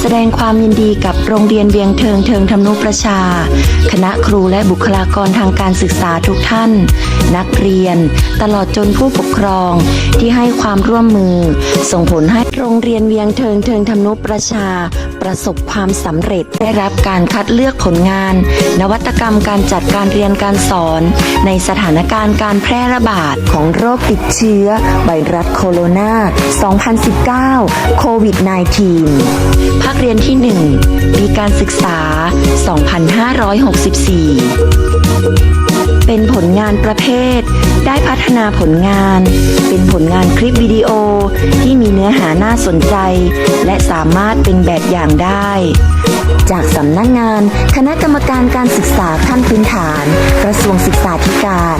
แสดงความยินดีกับโรงเรียนเวียงเทิงเทิงธรรมนุประชา คณะครูและบุคลากรทางการศึกษาทุกท่าน นักเรียน ตลอดจนผู้ปกครองที่ให้ความร่วมมือ ส่งผลให้โรงเรียนเวียงเทิงเทิงธรรมนุประชา ประสบความสำเร็จได้รับการคัดเลือกผลงาน นวัตกรรมการจัดการเรียนการสอน ในสถานการณ์การแพร่ระบาดของโรคติดเชื้อไวรัสโคโรนา 2019 โควิด -19 ภาคเรียนที่ 1 ปีการศึกษา 2564 เป็นผลงานประเภท ได้พัฒนาผลงาน เป็นผลงานคลิปวิดีโอที่มีเนื้อหาน่าสนใจ และสามารถเป็นแบบอย่างได้ จากสำนักงงานคณะกรรมการการศึกษาขั้นพื้นฐาน กระทรวงศึกษาธิการ